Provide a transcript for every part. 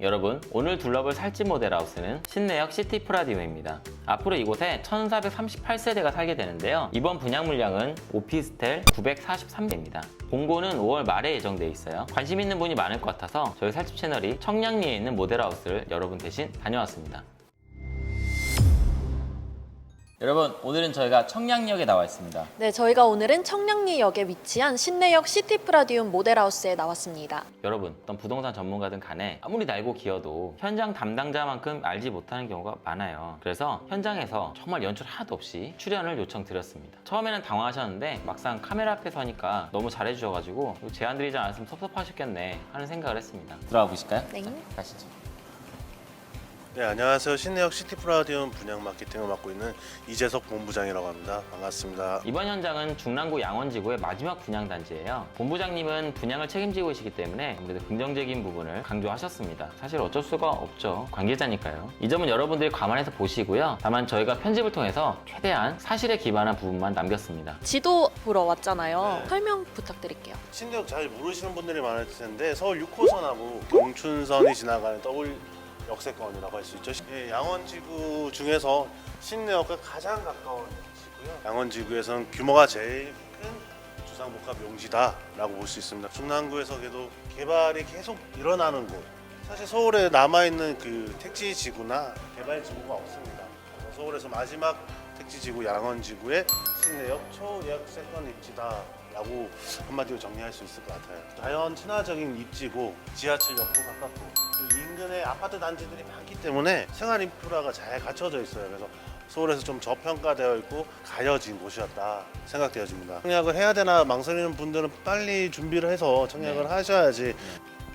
여러분, 오늘 둘러볼 살집 모델하우스는 신내역 시티 프라디오입니다. 앞으로 이곳에 1438세대가 살게 되는데요. 이번 분양 물량은 오피스텔 943개입니다. 공고는 5월 말에 예정돼 있어요. 관심 있는 분이 많을 것 같아서 저희 살집 채널이 청량리에 있는 모델하우스를 여러분 대신 다녀왔습니다. 여러분, 오늘은 저희가 청량역에 나와 있습니다. 네, 저희가 오늘은 청량리역에 위치한 신내역 시티프라디움 모델하우스에 나왔습니다. 여러분, 어떤 부동산 전문가든 간에 아무리 날고 기어도 현장 담당자만큼 알지 못하는 경우가 많아요. 그래서 현장에서 정말 연출 하나도 없이 출연을 요청드렸습니다. 처음에는 당황하셨는데 막상 카메라 앞에 서니까 너무 잘해주셔가지고 제안 드리지 않았으면 섭섭하셨겠네 하는 생각을 했습니다. 들어가 보실까요? 네. 자, 가시죠. 네, 안녕하세요. 신내역 시티프라디움 분양 마케팅을 맡고 있는 이재석 본부장이라고 합니다. 반갑습니다. 이번 현장은 중랑구 양원지구의 마지막 분양 단지예요. 본부장님은 분양을 책임지고 계시기 때문에 아무래도 긍정적인 부분을 강조하셨습니다. 사실 어쩔 수가 없죠. 관계자니까요. 이 점은 여러분들이 감안해서 보시고요. 다만 저희가 편집을 통해서 최대한 사실에 기반한 부분만 남겼습니다. 지도 보러 왔잖아요. 네. 설명 부탁드릴게요. 신내역 잘 모르시는 분들이 많을 텐데 서울 6호선하고 경춘선이 지나가는 더블 역세권이라고 할 수 있죠. 예, 양원지구 중에서 신내역과 가장 가까운 지구요. 양원지구에서는 규모가 제일 큰 주상복합 용지다라고 볼 수 있습니다. 중랑구에서도 개발이 계속 일어나는 곳. 사실 서울에 남아 있는 그 택지 지구나 개발 지구가 없습니다. 서울에서 마지막 택지 지구 양원지구의 신내역 초예약 세권 입지다라고 한마디로 정리할 수 있을 것 같아요. 자연 친화적인 입지고 지하철역도 가깝고 그 인근에 아파트 단지들이 많기 때문에 생활 인프라가 잘 갖춰져 있어요. 그래서 서울에서 좀 저평가되어 있고 가려진 곳이었다 생각되어집니다. 청약을 해야 되나 망설이는 분들은 빨리 준비를 해서 청약을 네. 하셔야지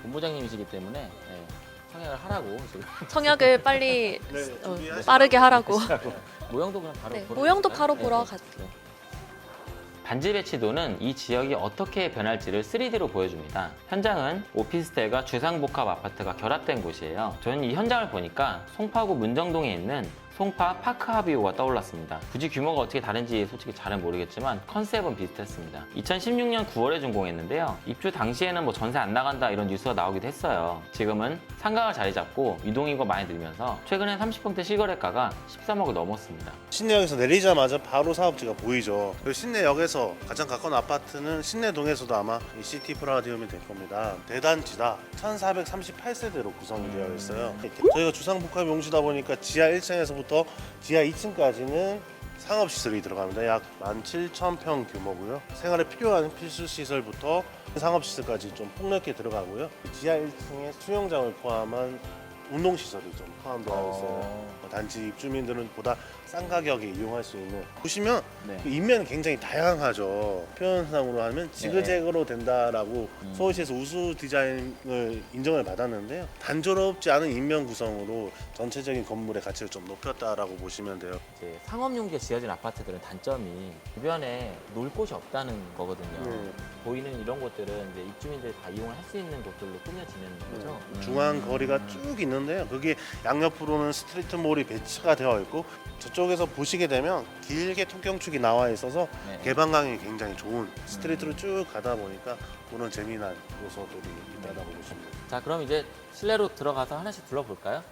본부장님이시기 때문에 예, 청약을 하라고 지금 청약을 빨리 네, 어, 준비하시라고. 빠르게 하라고. 모형도 그냥 바로 네, 보러 모형도 가실까요? 바로 네, 보러 네. 갔. 네. 반지 배치도는 이 지역이 어떻게 변할지를 3D로 보여줍니다. 현장은 오피스텔과 주상복합 아파트가 결합된 곳이에요. 저는 이 현장을 보니까 송파구 문정동에 있는 송파 파크하비오가 떠올랐습니다. 굳이 규모가 어떻게 다른지 솔직히 잘은 모르겠지만 컨셉은 비슷했습니다. 2016년 9월에 준공했는데요. 입주 당시에는 뭐 전세 안 나간다 이런 뉴스가 나오기도 했어요. 지금은 상가가 자리 잡고 유동인구가 많이 늘면서 최근에 30평대 실거래가가 13억을 넘었습니다. 신내역에서 내리자마자 바로 사업지가 보이죠. 그리고 신내역에서 가장 가까운 아파트는 신내동에서도 아마 이 시티 프라디움이 될 겁니다. 대단지다. 1438세대로 구성이 되어 있어요. 저희가 주상복합 용지다 보니까 지하 1층에서부터 지하 2층까지는 상업시설이 들어갑니다. 약 17,000평 규모고요. 생활에 필요한 필수 시설부터 상업시설까지 좀 폭넓게 들어가고요. 지하 1층에 수영장을 포함한 운동시설이 좀 포함되어 있어요. 뭐 단지 입주민들은 보다 싼 가격에 이용할 수 있는 보시면 네. 그 인면이 굉장히 다양하죠. 표현상으로 하면 지그재그로 된다라고 음. 서울시에서 우수 디자인을 인정을 받았는데요. 단조롭지 않은 인면 구성으로 전체적인 건물의 가치를 좀 높였다라고 보시면 돼요. 이제 상업용지에 지어진 아파트들은 단점이 주변에 놀 곳이 없다는 거거든요. 네. 보이는 이런 곳들은 이제 입주민들이 다 이용을 할 수 있는 곳들로 꾸며지는 거죠. 음. 중앙 거리가 쭉 있는데요. 거기 양옆으로는 스트리트 몰이 배치가 되어 있고 저쪽에서 보시게 되면 길게 통경축이 나와 있어서 네. 개방감이 굉장히 좋은 스트리트로 쭉 가다 보니까 그런 재미난 요소들이 있다고 보시면 돼요. 자, 그럼 이제 실내로 들어가서 하나씩 둘러볼까요?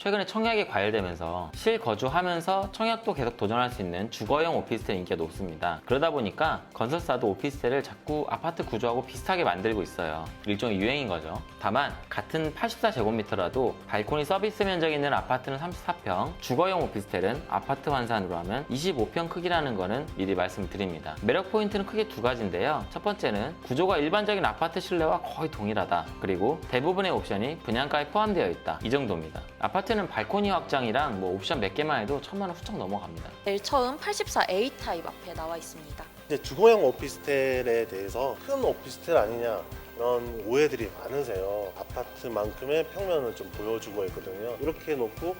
최근에 청약이 과열되면서 실거주하면서 청약도 계속 도전할 수 있는 주거용 오피스텔 인기가 높습니다. 그러다 보니까 건설사도 오피스텔을 자꾸 아파트 구조하고 비슷하게 만들고 있어요. 일종의 유행인 거죠. 다만 같은 84제곱미터라도 발코니 서비스 면적이 있는 아파트는 34평, 주거용 오피스텔은 아파트 환산으로 하면 25평 크기라는 거는 미리 말씀드립니다. 매력 포인트는 크게 두 가지인데요. 첫 번째는 구조가 일반적인 아파트 실내와 거의 동일하다. 그리고 대부분의 옵션이 분양가에 포함되어 있다. 이 정도입니다. 아파트 는 발코니 확장이랑 뭐 옵션 몇 개만 해도 천만 원 훌쩍 넘어갑니다. 내일 처음 84A 타입 앞에 나와 있습니다. 이제 주거용 오피스텔에 대해서 큰 오피스텔 아니냐 이런 오해들이 많으세요. 아파트만큼의 평면을 좀 보여주고 있거든요. 이렇게 놓고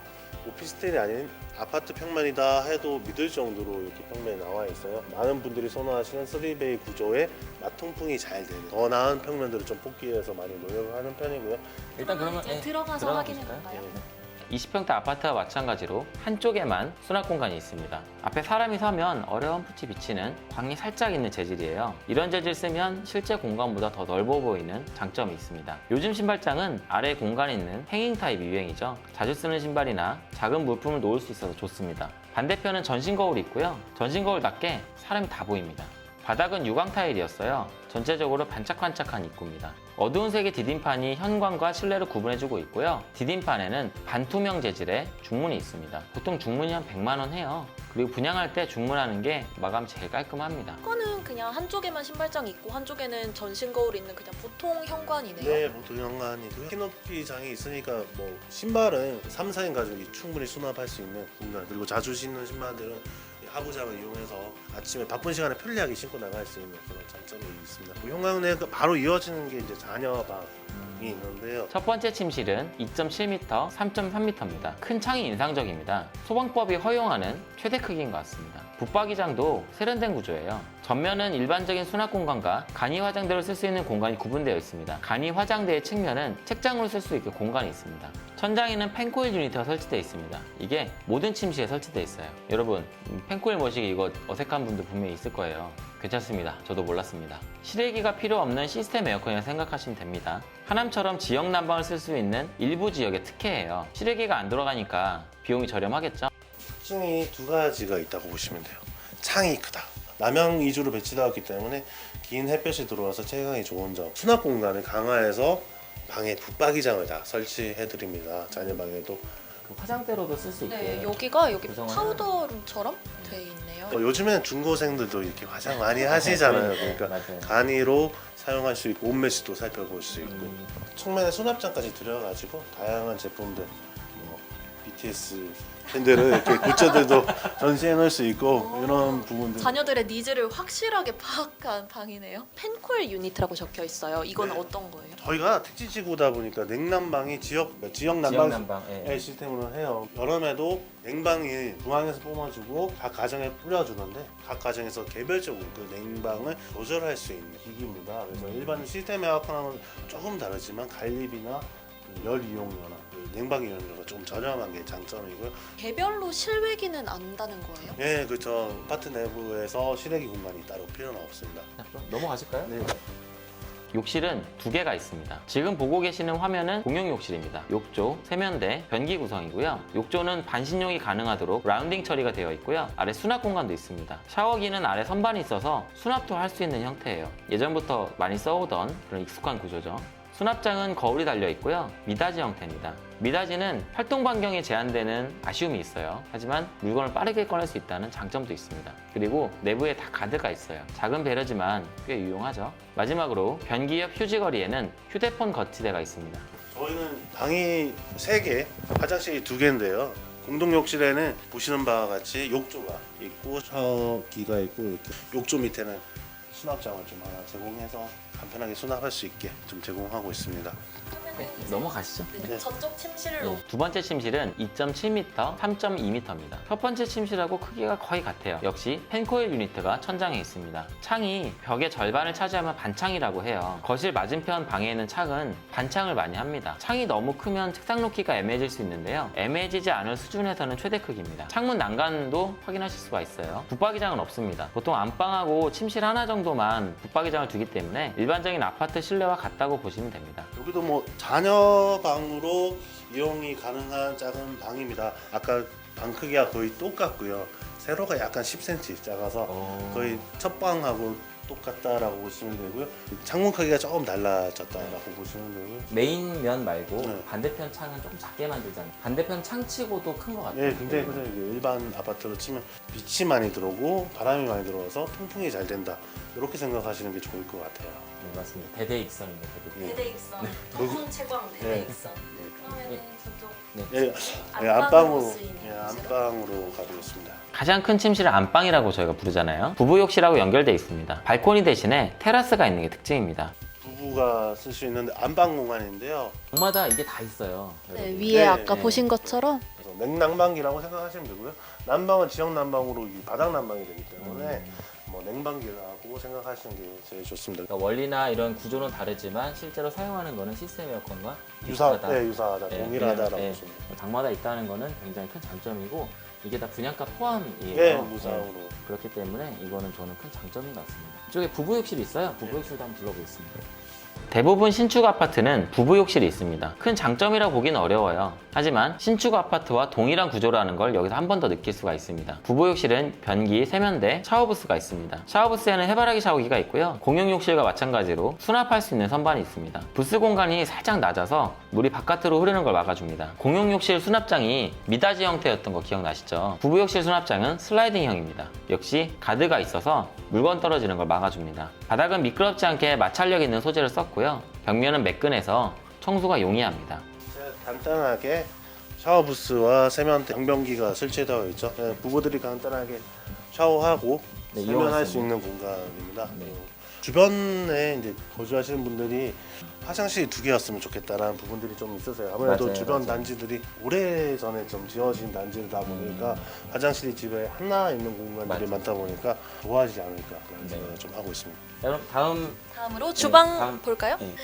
오피스텔이 아닌 아파트 평면이다 해도 믿을 정도로 이렇게 평면이 나와 있어요. 많은 분들이 선호하시는 3베이 구조에 맞통풍이 잘 되는 더 나은 평면들을 좀 뽑기 위해서 많이 노력을 하는 편이고요. 일단 그러면 이제 예, 들어가서 들어가 확인해 보실까요? 볼까요? 예. 20평대 아파트와 마찬가지로 한쪽에만 수납 공간이 있습니다. 앞에 사람이 서면 어렴풋이 비치는 광이 살짝 있는 재질이에요. 이런 재질 쓰면 실제 공간보다 더 넓어 보이는 장점이 있습니다. 요즘 신발장은 아래 공간이 있는 행잉 타입이 유행이죠. 자주 쓰는 신발이나 작은 물품을 놓을 수 있어서 좋습니다. 반대편은 전신 거울이 있고요. 전신 거울답게 사람이 다 보입니다. 바닥은 유광 타일이었어요. 전체적으로 반짝반짝한 입구입니다. 어두운 색의 디딤판이 현관과 실내를 구분해주고 있고요. 디딤판에는 반투명 재질의 중문이 있습니다. 보통 중문이 한 100만 원 해요. 그리고 분양할 때 중문하는 게 마감 제일 깔끔합니다. 이거는 그냥 한쪽에만 신발장 있고 한쪽에는 전신 거울 있는 그냥 보통 현관이네요. 네, 보통 현관이고요. 키높이 장이 있으니까 뭐 신발은 3, 4인 가족이 충분히 수납할 수 있는 공간 그리고 자주 신는 신발들은 이 하부장을 이용해서 아침에 바쁜 시간에 편리하게 신고 나갈 수 있는 그런 장점이 있습니다. 뭐 현관에 바로 이어지는 게 이제 자녀방 이 있는데요. 첫 번째 침실은 2.7m, 3.3m입니다. 큰 창이 인상적입니다. 소방법이 허용하는 최대 크기인 것 같습니다. 붙박이장도 세련된 구조예요. 전면은 일반적인 수납 공간과 간이 화장대를 쓸수 있는 공간이 구분되어 있습니다. 간이 화장대의 측면은 책장으로 쓸 수 있게 공간이 있습니다. 천장에는 펜코일 유니트가 설치되어 있습니다. 이게 모든 침실에 설치되어 있어요. 여러분, 음, 펜코일 모시기 이거 어색한 분들 분명히 있을 거예요. 괜찮습니다. 저도 몰랐습니다. 실외기가 필요 없는 시스템 에어컨이라 생각하시면 됩니다. 하남처럼 지역 난방을 쓸 수 있는 일부 지역의 특혜예요. 실외기가 안 들어가니까 비용이 저렴하겠죠? 특징이 두 가지가 있다고 보시면 돼요. 창이 크다. 남향 위주로 배치되었기 때문에 긴 햇볕이 들어와서 채광이 좋은 점. 수납 공간을 강화해서 방에 붙박이장을 다 설치해 드립니다. 자녀 방에도 그 화장대로도 쓸 수 있게. 네, 여기가 여기 구성을 파우더 룸처럼 돼 있네요. 어, 요즘에는 중고생들도 이렇게 화장 많이 하시잖아요. 그러니까 맞아요. 간이로 사용할 수 있고 옷매시도 살펴볼 수 있고 음, 측면에 수납장까지 들여가지고 다양한 제품들 뭐 BTS 팬들은 이렇게 굿즈들도 전시해 놓을 수 있고 이런 부분들 자녀들의 니즈를 확실하게 파악한 방이네요. 펜콜 유니트라고 적혀 있어요. 이건 네. 어떤 거예요? 저희가 특지지구다 보니까 냉난방이 지역 지역 지역 난방 난방. 예. 의 시스템으로 해요. 여름에도 냉방이 중앙에서 뿜어주고 각 가정에 뿌려주는데 각 가정에서 개별적으로 그 냉방을 조절할 수 있는 기기입니다. 그래서 일반 시스템 에어컨하고는 조금 다르지만 간립이나 그 열 이용료나 그 냉방 이용료가 조금 저렴한 게 장점이고요. 개별로 실외기는 안 다는 거예요? 네, 그렇죠. 아파트 내부에서 실외기 공간이 따로 필요는 없습니다. 자, 그럼 넘어가실까요? 네. 욕실은 두 개가 있습니다. 지금 보고 계시는 화면은 공용 욕실입니다. 욕조, 세면대, 변기 구성이고요. 욕조는 반신욕이 가능하도록 라운딩 처리가 되어 있고요. 아래 수납 공간도 있습니다. 샤워기는 아래 선반이 있어서 수납도 할 수 있는 형태예요. 예전부터 많이 써오던 그런 익숙한 구조죠. 수납장은 거울이 달려 있고요. 미닫이 형태입니다. 미닫이는 활동 반경이 제한되는 아쉬움이 있어요. 하지만 물건을 빠르게 꺼낼 수 있다는 장점도 있습니다. 그리고 내부에 다 가드가 있어요. 작은 배려지만 꽤 유용하죠. 마지막으로 변기 옆 휴지거리에는 휴대폰 거치대가 있습니다. 저희는 방이 세 개, 화장실이 두 개인데요. 공동 욕실에는 보시는 바와 같이 욕조가 있고 샤워기가 있고 이렇게 욕조 밑에는 수납장을 좀 하나 제공해서 간편하게 수납할 수 있게 좀 제공하고 있습니다. 네, 넘어가시죠. 네. 저쪽 침실로 두 번째 침실은 2.7m, 3.2m입니다. 첫 번째 침실하고 크기가 거의 같아요. 역시 펜코일 유니트가 천장에 있습니다. 창이 벽의 절반을 차지하면 반창이라고 해요. 거실 맞은편 방에 있는 창은 반창을 많이 합니다. 창이 너무 크면 책상 놓기가 애매해질 수 있는데요. 애매해지지 않을 수준에서는 최대 크기입니다. 창문 난간도 확인하실 수가 있어요. 붙박이장은 없습니다. 보통 안방하고 침실 하나 정도만 붙박이장을 두기 때문에 일반적인 아파트 실내와 같다고 보시면 됩니다. 여기도 뭐 자녀 방으로 이용이 가능한 작은 방입니다. 아까 방 크기가 거의 똑같고요. 세로가 약간 10cm 작아서 거의 첫 방하고 똑같다라고 보시면 되고요. 창문 크기가 조금 달라졌다라고 보시면 되고요. 메인 면 말고 네. 반대편 창은 조금 작게 만들잖아요. 반대편 창 치고도 큰 것 같아요. 예, 굉장히 크죠. 이게 일반 아파트로 치면 빛이 많이 들어오고 바람이 많이 들어와서 통풍이 잘 된다. 이렇게 생각하시는 게 좋을 것 같아요. 네, 맞습니다. 대대 익선입니다. 대대. 예. 대대익선, 거기- 채광 대대익선. 그러면은 저쪽 예, 예, 안방으로 안방으로 쓰이는 예? 안방으로 가보겠습니다. 가장 큰 침실을 안방이라고 저희가 부르잖아요. 부부 욕실하고 연결되어 있습니다. 발코니 대신에 테라스가 있는 게 특징입니다. 부부가 쓸 수 있는 안방 공간인데요. 방마다 이게 다 있어요. 네. 위에 네, 아까 네. 보신 것처럼 그래서 냉난방기라고 생각하시면 되고요. 난방은 지역 난방으로 이 바닥 난방이 되기 때문에 음. 뭐 냉방기라고 생각하시는 게 제일 좋습니다. 그러니까 원리나 이런 구조는 다르지만 실제로 사용하는 거는 시스템 에어컨과 유사, 비슷하다. 네, 유사하다, 네, 동일하다라고 네, 보시면 돼요. 방마다 있다는 거는 굉장히 큰 장점이고 이게 다 분양가 포함이에요. 네, 무상으로. 그렇기 때문에 이거는 저는 큰 장점인 것 같습니다. 이쪽에 부부 욕실이 있어요. 부부 욕실도 한번 둘러보겠습니다. 대부분 신축 아파트는 부부 욕실이 있습니다. 큰 장점이라고 보기는 어려워요. 하지만 신축 아파트와 동일한 구조라는 걸 여기서 한 번 더 느낄 수가 있습니다. 부부 욕실은 변기, 세면대, 샤워부스가 있습니다. 샤워부스에는 해바라기 샤워기가 있고요. 공용 욕실과 마찬가지로 수납할 수 있는 선반이 있습니다. 부스 공간이 살짝 낮아서 물이 바깥으로 흐르는 걸 막아줍니다. 공용 욕실 수납장이 미닫이 형태였던 거 기억나시죠? 부부 욕실 수납장은 슬라이딩형입니다. 역시 가드가 있어서 물건 떨어지는 걸 막아줍니다. 바닥은 미끄럽지 않게 마찰력 있는 소재를 썼고요. 벽면은 매끈해서 청소가 용이합니다. 간단하게 샤워 부스와 세면대 변변기가 설치되어 있죠. 그냥 부부들이 간단하게 샤워하고 네, 세면할 이용할 수 수 있는 공간입니다. 네. 주변에 이제 거주하시는 분들이 화장실이 두 개였으면 좋겠다라는 부분들이 좀 있으세요. 아무래도 맞아요, 주변 맞아요. 단지들이 오래 전에 좀 지어진 단지다 보니까 화장실이 집에 하나 있는 공간들이 음. 맞아요. 많다 보니까 좋아하지 않을까 그런 네. 생각을 좀 하고 있습니다. 여러분 다음 다음으로 주방 다음. 볼까요? 네.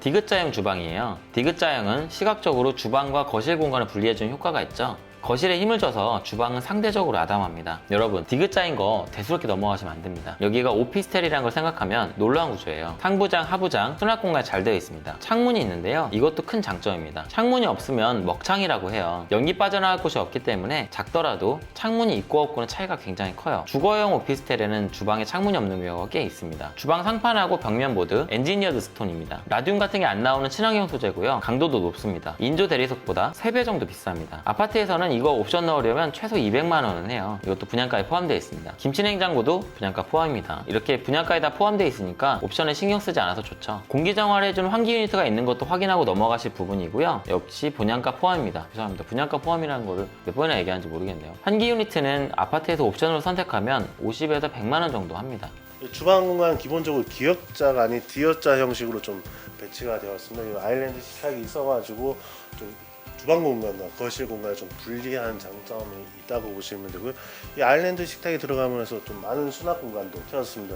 디귿자형 주방이에요. 디귿자형은 시각적으로 주방과 거실 공간을 분리해주는 효과가 있죠. 거실에 힘을 줘서 주방은 상대적으로 아담합니다. 여러분, 디귿자인 거 대수롭게 넘어가시면 안 됩니다. 여기가 오피스텔이라는 걸 생각하면 놀라운 구조예요. 상부장, 하부장, 수납 공간이 잘 되어 있습니다. 창문이 있는데요. 이것도 큰 장점입니다. 창문이 없으면 먹창이라고 해요. 연기 빠져나갈 곳이 없기 때문에 작더라도 창문이 있고 없고는 차이가 굉장히 커요. 주거용 오피스텔에는 주방에 창문이 없는 경우가 꽤 있습니다. 주방 상판하고 벽면 모두 엔지니어드 스톤입니다. 라듐 같은 게 안 나오는 친환경 소재고요. 강도도 높습니다. 인조 대리석보다 3배 정도 비쌉니다. 아파트에서는 이거 옵션 넣으려면 최소 200만 원은 해요. 이것도 분양가에 포함되어 있습니다. 김치냉장고도 분양가 포함입니다. 이렇게 분양가에 다 포함되어 있으니까 옵션에 신경 쓰지 않아서 좋죠. 공기 정화를 해주는 환기 유니트가 있는 것도 확인하고 넘어가실 부분이고요. 역시 분양가 포함입니다. 죄송합니다. 분양가 포함이라는 거를 몇 번이나 얘기하는지 모르겠네요. 환기 유니트는 아파트에서 옵션으로 선택하면 50에서 100만 원 정도 합니다. 주방 공간 기본적으로 기역자가 아닌 디귿자 형식으로 좀 배치가 되어 있습니다. 이 아일랜드 식탁이 있어가지고 좀 주방 공간과 거실 공간을 좀 분리한 장점이 있다고 보시면 되고요. 이 아일랜드 식탁이 들어가면서 좀 많은 수납 공간도 채웠습니다.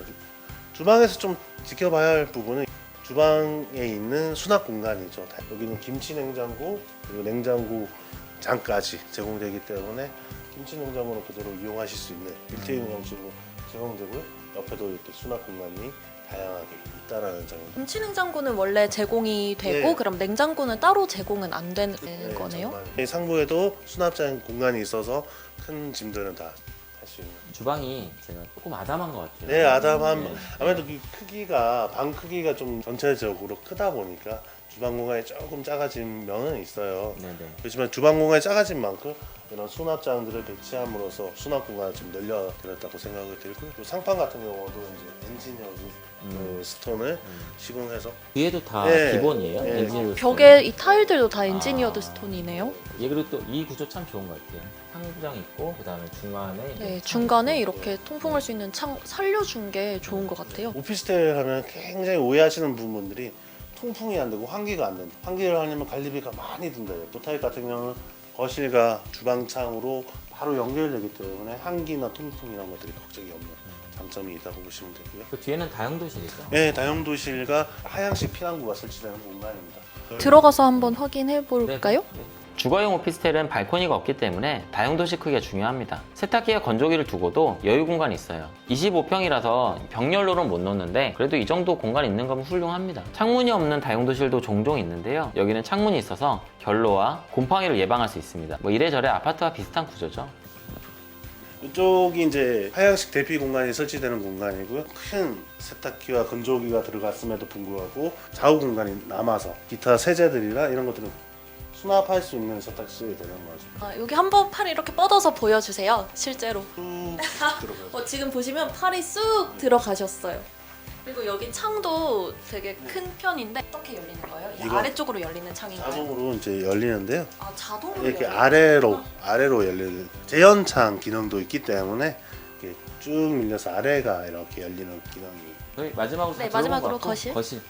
주방에서 좀 지켜봐야 할 부분은 주방에 있는 수납 공간이죠. 다- 여기는 김치 냉장고 그리고 냉장고 장까지 제공되기 때문에 김치 냉장고는 그대로 이용하실 수 있는 빌트인 형식으로 제공되고요. 옆에도 이렇게 수납 공간이 다양하게 있다라는 점입니다. 김치 냉장고는 원래 제공이 되고 네. 그럼 냉장고는 따로 제공은 안 되는 네, 거네요. 정말. 이 상부에도 수납장 공간이 있어서 큰 짐들은 다 할 수 있는. 주방이 제가 조금 아담한 것 같아요. 네, 아담한 네. 아무래도 그 크기가 방 크기가 좀 전체적으로 크다 보니까 주방 공간이 조금 작아진 면은 있어요. 네네. 그렇지만 주방 공간이 작아진 만큼 이런 수납장들을 배치함으로써 수납 공간을 좀 늘려드렸다고 생각이 들고요. 또 상판 같은 경우도 이제 엔지니어드 그 스톤을 시공해서 뒤에도 다 네. 기본이에요. 네. 엔지니어 벽에 이 타일들도 다 엔지니어드 아. 스톤이네요. 예 그리고 또 이 구조 참 좋은 것 같아요. 상부장 있고 그다음에 중간에 이제 네, 창 중간에 있고. 이렇게 통풍할 수 있는 창 살려준 게 좋은 것 같아요. 오피스텔 하면 굉장히 오해하시는 부분들이 통풍이 안 되고 환기가 안 된다. 환기를 하려면 관리비가 많이 든대요. 보타입 같은 경우는 거실과 주방창으로 바로 연결되기 때문에 환기나 통풍 이런 것들이 걱정이 없는 장점이 있다고 보시면 되고요. 그 뒤에는 다용도실이죠. 네, 다용도실과 하향식 피난구가 설치되는 공간입니다. 들어가서 한번 확인해 볼까요? 네. 주거용 오피스텔은 발코니가 없기 때문에 다용도실 크기가 중요합니다. 세탁기와 건조기를 두고도 여유 공간이 있어요. 25평이라서 벽열로는 못 놓는데 그래도 이 정도 공간 있는 거면 훌륭합니다. 창문이 없는 다용도실도 종종 있는데요. 여기는 창문이 있어서 결로와 곰팡이를 예방할 수 있습니다. 뭐 이래저래 아파트와 비슷한 구조죠. 이쪽이 이제 하향식 대피 공간이 설치되는 공간이고요. 큰 세탁기와 건조기가 들어갔음에도 불구하고 좌우 공간이 남아서 기타 세제들이나 이런 것들은 수납할 수 있는 세탁실이 되는 거죠. 아, 여기 한번 팔 이렇게 뻗어서 보여주세요. 실제로. 쭉 들어가요. 어, 지금 보시면 팔이 쑥 들어가셨어요. 그리고 여기 창도 되게 큰 편인데 어떻게 열리는 거예요? 이 이거 아래쪽으로 열리는 창인가요? 자동으로 이제 열리는데요. 아 자동으로 이렇게 열리는 아래로 아래로 열리는 재연창 기능도 있기 때문에 이렇게 쭉 밀려서 아래가 이렇게 열리는 기능이 저희 마지막으로 네, 다 마지막으로 것 같고, 거실. 거실.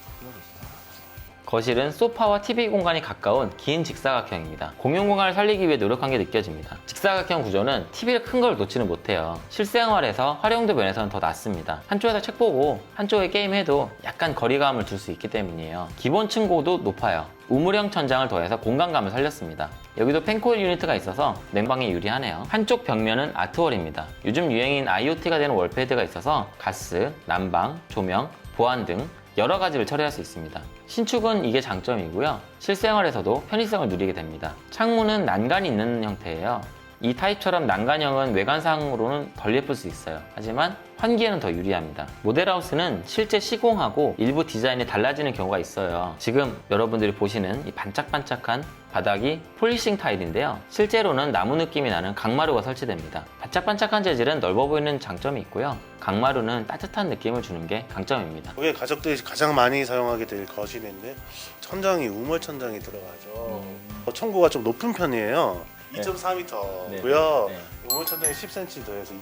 거실은 소파와 TV 공간이 가까운 긴 직사각형입니다. 공용 공간을 살리기 위해 노력한 게 느껴집니다. 직사각형 구조는 TV를 큰 걸 놓지는 못해요. 실생활에서 활용도 면에서는 더 낫습니다. 한쪽에서 책 보고 한쪽에 게임해도 약간 거리감을 둘수 있기 때문이에요. 기본 층고도 높아요. 우물형 천장을 더해서 공간감을 살렸습니다. 여기도 펜코일 유니트가 있어서 냉방에 유리하네요. 한쪽 벽면은 아트월입니다. 요즘 유행인 IoT가 되는 월패드가 있어서 가스, 난방, 조명, 보안 등 여러 가지를 처리할 수 있습니다. 신축은 이게 장점이고요. 실생활에서도 편의성을 누리게 됩니다. 창문은 난간이 있는 형태예요. 이 타입처럼 난간형은 외관상으로는 덜 예쁠 수 있어요. 하지만 환기에는 더 유리합니다. 모델하우스는 실제 시공하고 일부 디자인이 달라지는 경우가 있어요. 지금 여러분들이 보시는 이 반짝반짝한 바닥이 폴리싱 타일인데요. 실제로는 나무 느낌이 나는 강마루가 설치됩니다. 반짝반짝한 재질은 넓어 보이는 장점이 있고요. 강마루는 따뜻한 느낌을 주는 게 강점입니다. 이게 가족들이 가장 많이 사용하게 될 거실인데 천장이 우물 천장이 들어가죠. 어, 청구가 좀 높은 편이에요. 네. 2.4m고요. 네. 우물 천장이 10cm 더해서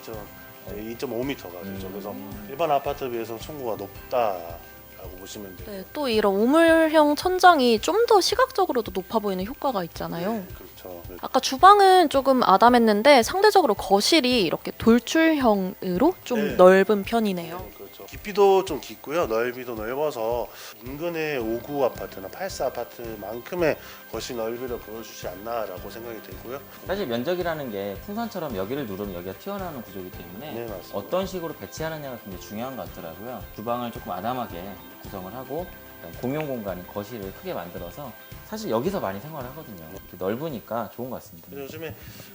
2.5m가 되죠. 음. 그래서 일반 아파트에 비해서 청구가 높다 라고 보시면 돼요. 네, 또 이런 우물형 천장이 좀 더 시각적으로도 높아 보이는 효과가 있잖아요. 그렇죠. 아까 주방은 조금 아담했는데 상대적으로 거실이 이렇게 돌출형으로 좀 네. 넓은 편이네요. 네, 그 렇죠. 깊이도 좀 깊고요. 넓이도 넓어서 인근의 5구 아파트나 84 아파트만큼의 거실 넓이를 보여주지 않나라고 생각이 들고요. 사실 면적이라는 게 풍선처럼 여기를 누르면 여기가 튀어나오는 구조이기 때문에 네, 맞습니다. 어떤 식으로 배치하느냐가 굉장히 중요한 것 같더라고요. 주방을 조금 아담하게 구성을 하고 공용 공간인 거실을 크게 만들어서 사실 여기서 많이 생활을 하거든요. 이렇게 넓으니까 좋은 것 같습니다. 그래서 요즘에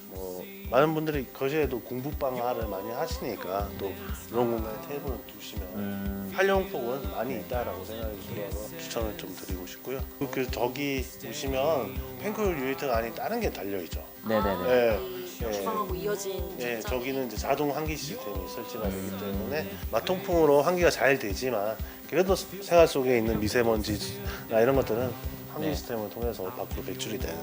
뭐 많은 분들이 거실에도 공부방을 많이 하시니까 또 이런 공간에 테이블을 두시면 음, 활용폭은 많이 있다라고 생각이 들어서 추천을 좀 드리고 싶고요. 그 저기 보시면 펜쿨 유니트가 아닌 다른 게 달려 있죠. 네네네. 네. 네. 주방하고 이어진 네, 천장. 저기는 이제 자동 환기 시스템이 설치가 되기 때문에 마통풍으로 환기가 잘 되지만 그래도 생활 속에 있는 미세먼지나 이런 것들은 환기 네. 시스템을 통해서 밖으로 배출이 되는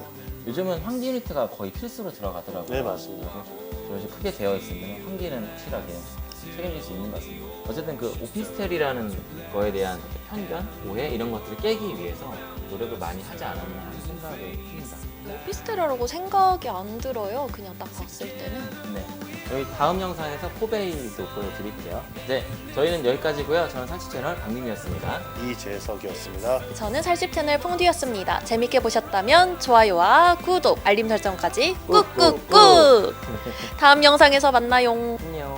요즘은 환기 유니트가 거의 필수로 들어가더라고요. 네, 맞습니다. 그래서 크게 되어 있으면 환기는 확실하게 책임질 수 있는 것 같습니다. 어쨌든 그 오피스텔이라는 거에 대한 편견, 오해 이런 것들을 깨기 위해서 노력을 많이 하지 않았나 하는 생각을 듭니다. 오피스텔이라고 생각이 안 들어요. 그냥 딱 봤을 때는. 네. 저희 다음 영상에서 포베이도 보여드릴게요. 네, 저희는 여기까지고요. 저는 산치 채널 강민이었습니다. 이재석이었습니다. 저는 살집 채널 퐁듀였습니다. 재밌게 보셨다면 좋아요와 구독, 알림 설정까지 꾹꾹꾹. 다음 영상에서 만나요. 안녕.